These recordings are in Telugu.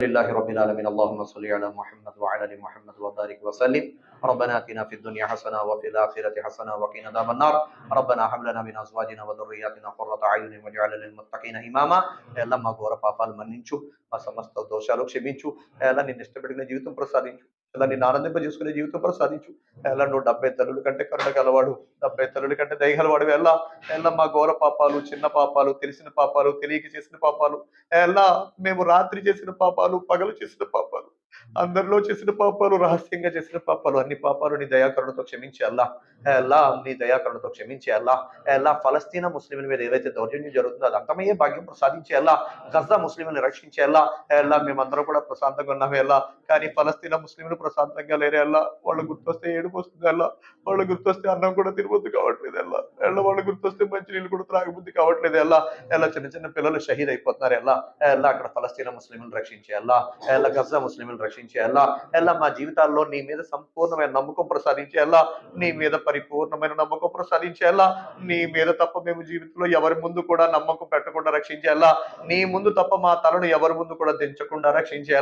لله رب العالمين اللهم صل على محمد وعلى ال محمد وبارك وسلم ربنا اتنا في الدنيا حسنه وفي الاخره حسنه وقنا عذاب النار ربنا هب لنا من ازواجنا وذرياتنا قرة اعين واجعلنا للمتقين اماما ఎలా మా ఘోర పాపాలు మన్నించు మా సమస్త దోషాలు క్షమించు ఎలా నిన్ను ఇష్టపడిన జీవితం ప్రసాదించు ఎలా నిన్ను ఆనందింపజేసుకునే జీవితం ప్రసాదించు ఎలా నువ్వు డెబ్బై తల్లుల కంటే కరుణ గలవాడు డెబ్బై తల్లుల కంటే దయగలవాడు. ఎలా ఎలా మా ఘోర పాపాలు చిన్న పాపాలు తెలిసిన పాపాలు తెలియక చేసిన పాపాలు. ఎలా మేము రాత్రి చేసిన పాపాలు పగలు చేసిన పాపాలు. అందరిలో చేసిన పాపాలు రహస్యంగా చేసిన పాపాలు అన్ని పాపాలు నీ దయాకరణతో క్షమించి అల్లా. ఎలా నీ దయాకరణతో క్షమించి అల్లా. ఎలా ఫలస్తీనా ముస్లింల మీద ఏదైతే దౌర్జన్యం జరుగుతుందో అది అంతమయ్యే భాగ్యం ప్రసాదించి గజా ముస్లింని రక్షించి అల్లా. ఎలా మేమందరం కూడా ప్రశాంతంగా ఉన్నాము ఎలా కానీ ఫలస్తీనా ముస్లింలు ప్రశాంతంగా లేరే అల్లా. వాళ్ళు గుర్తొస్తే ఏడుపు వస్తుంది అల్లా. వాళ్ళు గుర్తొస్తే అన్నం కూడా తినబుద్ధి కావట్లేదు ఎలా ఎలా వాళ్ళు గుర్తొస్తే మంచి నీళ్ళు కూడా త్రాగబుద్ధి కావట్లేదు ఎలా ఎలా చిన్న చిన్న పిల్లలు షహీద్ అయిపోతున్నారు ఎలా ఎలా అక్కడ ఫలస్తీనా ముస్లింలు రక్షించి అల్లా. ఎలా గజా ముస్లింలు రక్షించి అల్లా. ఎలా మా జీవితాల్లో నీ మీద సంపూర్ణమైన నమ్మకం ప్రసాదించి నీ మీద పరిపూర్ణమైన నమ్మకం ప్రసాదించి నీ మీద తప్ప మేము జీవితంలో ఎవరి ముందు కూడా నమ్మకం పెట్టకుండా రక్షించి నీ ముందు తప్ప మా తలను ఎవరి ముందు కూడా దించకుండా రక్షించి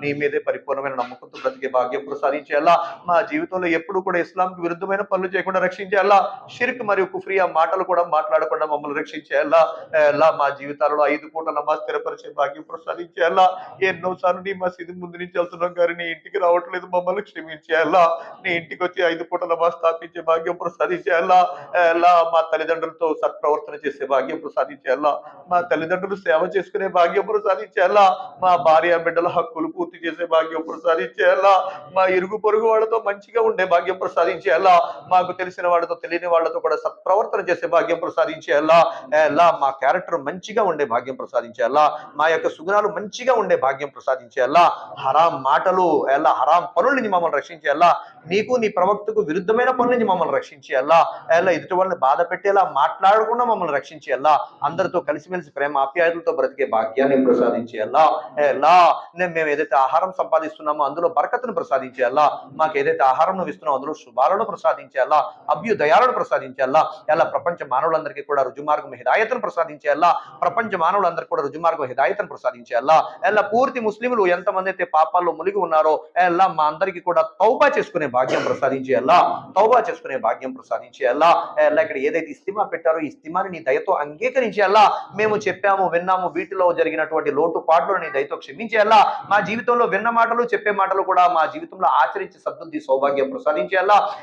నీ మీదే పరిపూర్ణమైన నమ్మకంతో బ్రతికే భాగ్యం ప్రసాదించి మా జీవితంలో ఎప్పుడు కూడా ఇస్లాంకి విరుద్ధమైన పనులు చేయకుండా రక్షించి షిర్క్ మరియు కుఫ్రీ ఆ మాటలు కూడా మాట్లాడకుండా మమ్మల్ని రక్షించి ఎలా మా జీవితాలలో ఐదు పూట నమాజ్ స్థిరపరిచే భాగ్యం ప్రసాదించి అల్లా. ఎన్నో సార్లు నీ మసీదు ముందు నుంచి వెళ్తున్నాం కానీ నీ ఇంటికి రావట్లేదు మమ్మల్ని క్షమించేలా నీ ఇంటికి వచ్చి ఐదు పూటల మా స్థాపించే భాగ్యం ప్రసాదించేలా ఎలా మా తల్లిదండ్రులతో సత్ప్రవర్తన చేసే భాగ్యం ప్రసాదించేలా మా తల్లిదండ్రులు సేవ చేసుకునే భాగ్యం ప్రసాదించేలా మా భార్య బిడ్డల హక్కులు పూర్తి చేసే భాగ్యం ప్రసాదించేలా మా ఇరుగు పొరుగు వాళ్ళతో మంచిగా ఉండే భాగ్యం ప్రసాదించేలా మాకు తెలిసిన వాళ్ళతో తెలియని వాళ్ళతో కూడా సత్ప్రవర్తన చేసే భాగ్యం ప్రసాదించేలా ఎలా మా క్యారెక్టర్ మంచిగా ఉండే భాగ్యం ప్రసాదించేలా మా యొక్క సుగుణాలు మంచిగా ఉండే భాగ్యం ప్రసాదించేలా హరా మాటలు ఎలా హరాం పనుల నుంచి మమ్మల్ని రక్షించి అల్లా నీకు నీ ప్రవక్తకు విరుద్ధమైన పనుల నుంచి మమ్మల్ని రక్షించి అల్లా ఎలా ఎదుటి వాళ్ళని బాధ పెట్టేలా మాట్లాడకుండా మమ్మల్ని రక్షించి అల్లా అందరితో కలిసిమెలిసి ప్రేమ ఆప్యాయతలతో బ్రతికే భాగ్యాన్ని ప్రసాదించి అల్లా ఎలా మేము ఏదైతే ఆహారం సంపాదిస్తున్నామో అందులో బరకతును ప్రసాదించేలా మాకు ఏదైతే ఆహారం నువ్వు ఇస్తున్నావు అందులో శుభాలను ప్రసాదించేలా అభ్యుదయాలను ప్రసాదించేలా ఎలా ప్రపంచ మానవులందరికీ కూడా రుజుమార్గం హిదాయతను ప్రసాదించేలా ప్రపంచ మానవులందరికీ కూడా రుజుమార్గం హిదాయతను ప్రసాదించేలా ఎలా పూర్తి ముస్లింలు ఎంతమంది అయితే పాపాలు పాపాల్లో మునిగి ఉన్నారో ఎలా మా అందరికీ కూడా తౌబా చేసుకునే భాగ్యం ప్రసాదించి ఎలా తౌబా చేసుకునే భాగ్యం ప్రసాదించి ఎలా ఎలా ఇక్కడ ఏదైతే ఇస్తిమా పెట్టారో ఈ ఇస్తిమాని నీ దయతో అంగీకరించి ఎలా మేము చెప్పాము విన్నాము వీటిలో జరిగినటువంటి లోటుపాట్లు నీ దయతో క్షమించి ఎలా మా జీవితంలో విన్న మాటలు చెప్పే మాటలు కూడా మా జీవితంలో ఆచరించి సద్బుద్ధి సౌభాగ్యం ప్రసాదించి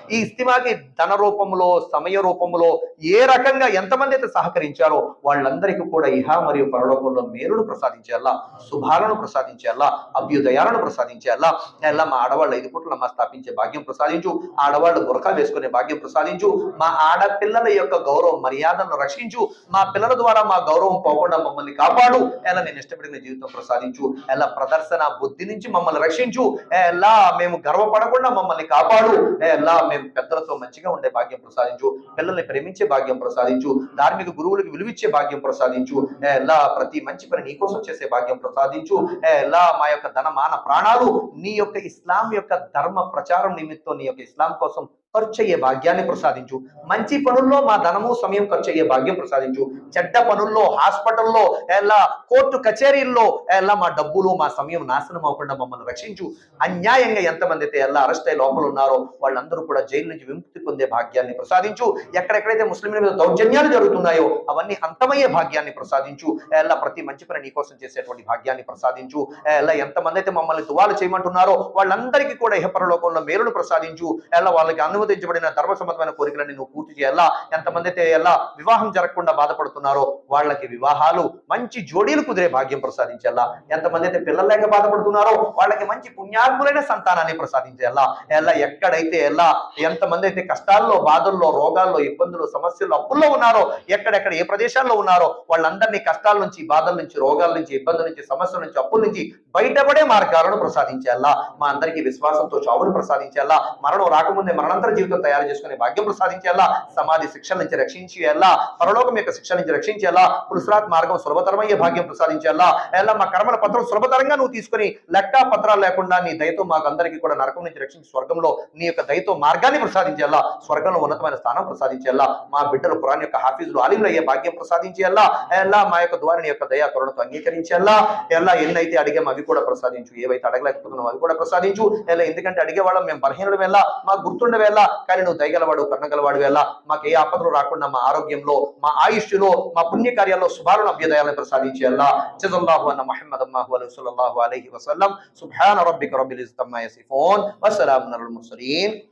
ఈ ఇస్తిమాకి ధన రూపంలో సమయ రూపంలో ఏ రకంగా ఎంతమంది అయితే సహకరించారో వాళ్ళందరికీ కూడా ఇహ మరియు పరలోకంలో మేలును ప్రసాదించేలా శుభాలను ప్రసాదించేలా అభ్యుదయాలను ప్రసాదించే అల్లా అల్లా మా ఆడవాళ్ళు ఐదు పూటలు నమాజ్ స్థాపించే భాగ్యం ప్రసాదించు ఆడవాళ్ళు బురకా వేసుకునే భాగ్యం ప్రసాదించు మా ఆడపిల్లల యొక్క గౌరవం మర్యాదలను రక్షించు మా పిల్లల ద్వారా మా గౌరవం పోకుండా మమ్మల్ని కాపాడు ఎలా నేను ఇష్టపడిన జీవితం ప్రసాదించు ఎలా ప్రదర్శన బుద్ధి నుంచి మమ్మల్ని రక్షించు ఎలా మేము గర్వపడకుండా మమ్మల్ని కాపాడు ఎలా మేము పెద్దలతో మంచిగా ఉండే భాగ్యం ప్రసాదించు పిల్లల్ని ప్రేమించే భాగ్యం ప్రసాదించు ధార్మిక గురువులకు విలువిచ్చే భాగ్యం ప్రసాదించు ఎలా ప్రతి మంచి పని నీకోసం చేసే భాగ్యం ప్రసాదించు ఎలా మా యొక్క ధన మాన ప్రాణాలు నీ యొక్క ఇస్లాం యొక్క ధర్మ ప్రచారం నిమిత్తం నీ యొక్క ఇస్లాం కోసం ఖర్చు అయ్యే భాగ్యాన్ని ప్రసాదించు. మంచి పనుల్లో మా ధనము సమయం ఖర్చు అయ్యే భాగ్యం ప్రసాదించు. చెడ్డ పనుల్లో హాస్పిటల్లో ఎలా కోర్టు కచేరీల్లో ఎలా మా డబ్బులు మా సమయం నాశనం అవ్వకుండా మమ్మల్ని రక్షించు. అన్యాయంగా ఎంతమంది అయితే ఎలా అరెస్ట్ అయ్యి లోపల ఉన్నారో వాళ్ళందరూ కూడా జైలు నుంచి విముక్తి పొందే భాగ్యాన్ని ప్రసాదించు. ఎక్కడెక్కడైతే ముస్లింల మీద దౌర్జన్యాలు జరుగుతున్నాయో అవన్నీ అంతమయ్యే భాగ్యాన్ని ప్రసాదించు. ఎలా ప్రతి మంచి పని నీకోసం చేసేటువంటి భాగ్యాన్ని ప్రసాదించు. ఎలా ఎంతమంది అయితే మమ్మల్ని దువాలు చేయమంటున్నారో వాళ్ళందరికీ కూడా ఇహపరలోకంలో మేలును ప్రసాదించు. ఎలా వాళ్ళకి అనుమతించబడిన ధర్మసమ్మతమైన కోరికలను నువ్వు పూర్తి చేయాలా? ఎంతమంది అయితే ఎలా వివాహం జరగకుండా బాధపడుతున్నారో వాళ్ళకి వివాహాలు మంచి జోడీలు కుదిరే భాగ్యం ప్రసాదించేలా? ఎంతమంది అయితే పిల్లలు లేక బాధపడుతున్నారో వాళ్ళకి మంచి పుణ్యాత్ములైన సంతానాన్ని ప్రసాదించేలా? ఎలా ఎక్కడైతే ఎలా ఎంతమంది అయితే కష్టాల్లో బాధల్లో రోగాల్లో ఇబ్బందులు సమస్యల్లో అప్పుల్లో ఉన్నారో ఎక్కడెక్కడ ఏ ప్రదేశాల్లో ఉన్నారో వాళ్ళందరినీ కష్టాల నుంచి బాధల నుంచి రోగాల నుంచి ఇబ్బందుల నుంచి సమస్యల నుంచి అప్పుల నుంచి బయటపడే మార్గాలను ప్రసాదించేలా? మా అందరికీ విశ్వాసంతో చావును ప్రసాదించేలా? మరణం రాకముందే మరణాంతర దిగంబర జీవితం తయారు చేసుకునే భాగ్యం ప్రసాదించేలా సమాధి శిక్షల నుంచి రక్షించేలా పరలోకం యొక్క శిక్షల నుంచి రక్షించేలా పురుషరాత్ మార్గం సులభతరమయ్యే భాగ్యం ప్రసాదించేలా ఎలా మా కర్మల పత్రం సులభతరంగా నువ్వు తీసుకుని లెక్క పత్రాలు లేకుండా నీ దయతో మాకు అందరికీ కూడా నరకం నుంచి రక్షించి స్వర్గంలో నీ యొక్క దయతో మార్గాన్ని ప్రసాదించేలా స్వర్గంలో ఉన్నతమైన స్థానం ప్రసాదించేలా మా బిడ్డలు పురాణ యొక్క హాఫీజులు ఆలీలు అయ్యే భాగ్యం ప్రసాదించేలా ఎలా మా యొక్క ద్వారిని యొక్క దయా కరుణతో అంగీకరించేలా ఎలా ఎన్నైతే అడిగామో అవి కూడా ప్రసాదించు ఏవైతే అడగలేకపోతున్నామో అవి కూడా ప్రసాదించు ఎలా ఎందుకంటే అడిగేవాళ్ళం మేము బలహీనుడు వెళ్ళా మాకు గుర్తుండే వెళ్ళా కానీ నువ్వు దయగలవాడు కర్ణగలవాడు వెళ్ళా మాకు ఏ ఆపదలు రాకుండా మా ఆరోగ్యంలో మా ఆయుష్లో మా పుణ్యకార్యాల్లో శుభాలను అభ్యుదయాలను ప్రసాదించేలా జజల్లాహు అన్న మహమ్మద్ అమ్మాహు అలైహి సల్లల్లాహు అలైహి వసల్లం. సుబ్హాన రబ్బిక రబ్బిల్ ఇజ్జతి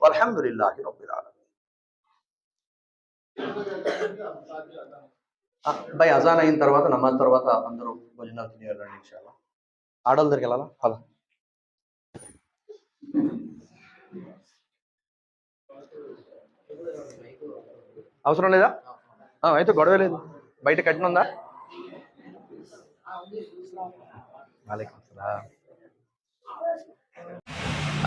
వల్హమ్దులిల్లాహి రబ్బిల్ ఆలమీన్. భయ్ అజాన్ అయిన తర్వాత నమాజ్ తర్వాత అందరూ భోజనాలు తినేయాలండి ఇన్షాల్లా. ఆడోళ్ళ దగ్గరికి వెళ్ళాలా? హలో అవసరం లేదా? అయితే గొడవ లేదు. బయట కట్టిన ఉందా?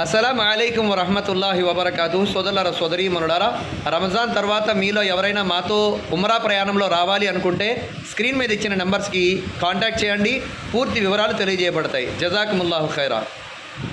అస్సలం అయికం వరహమతుల్లాహి వబర్కాతు సోదరులారా సోదరి మనుడారా రంజాన్ తర్వాత మీలో ఎవరైనా మాతో ఉమరా ప్రయాణంలో రావాలి అనుకుంటే స్క్రీన్ మీద ఇచ్చిన నెంబర్స్కి కాంటాక్ట్ చేయండి. పూర్తి వివరాలు తెలియజేయబడతాయి. జజాకుముల్లాహు ఖైరా.